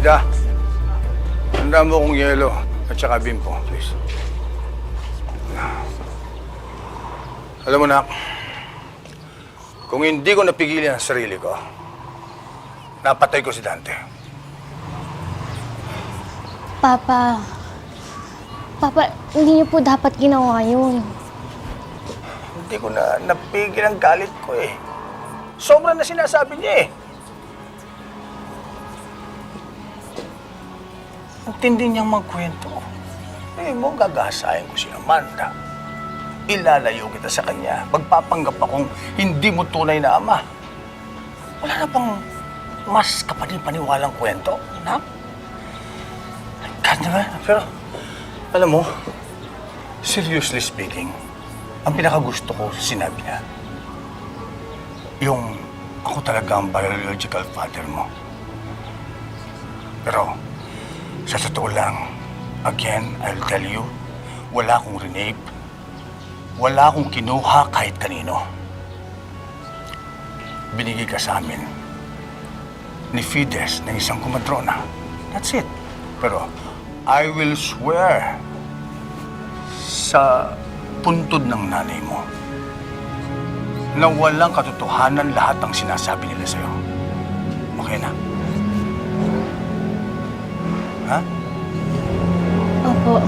Nida, handa mo kong yelo at saka bimpo, please. Alam mo na, kung hindi ko napigilan ang sarili ko, napatay ko si Dante. Papa, Papa, hindi niyo po dapat ginawa yun. Hindi ko na napigil ang galit ko eh. Sobra na sinasabi niya eh. Ang tindi niyang magkwento. Eh mo, gagasahin ko si Amanda. Ilalayo kita sa kanya. Magpapanggap akong hindi mo tunay na ama. Wala na pang mas kapanipaniwalang kwento, na? God naman. Pero, alam mo, seriously speaking, ang pinakagusto ko sinabi niya, yung ako talaga ang biological father mo. Pero, sa totoo lang, again, I'll tell you, wala akong rinape, wala akong kinuha kahit kanino. Binigay ka sa amin ni Fides ng isang kumadrona. That's it. Pero, I will swear sa puntod ng nanay mo na walang katotohanan lahat ang sinasabi nila sa'yo. Ha? Opo,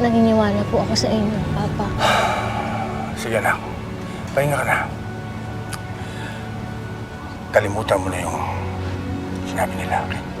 naniniwala po ako sa inyo, Papa. Sige na. Pahinga ka na. Kalimutan mo na yung sinabi nila. Okay?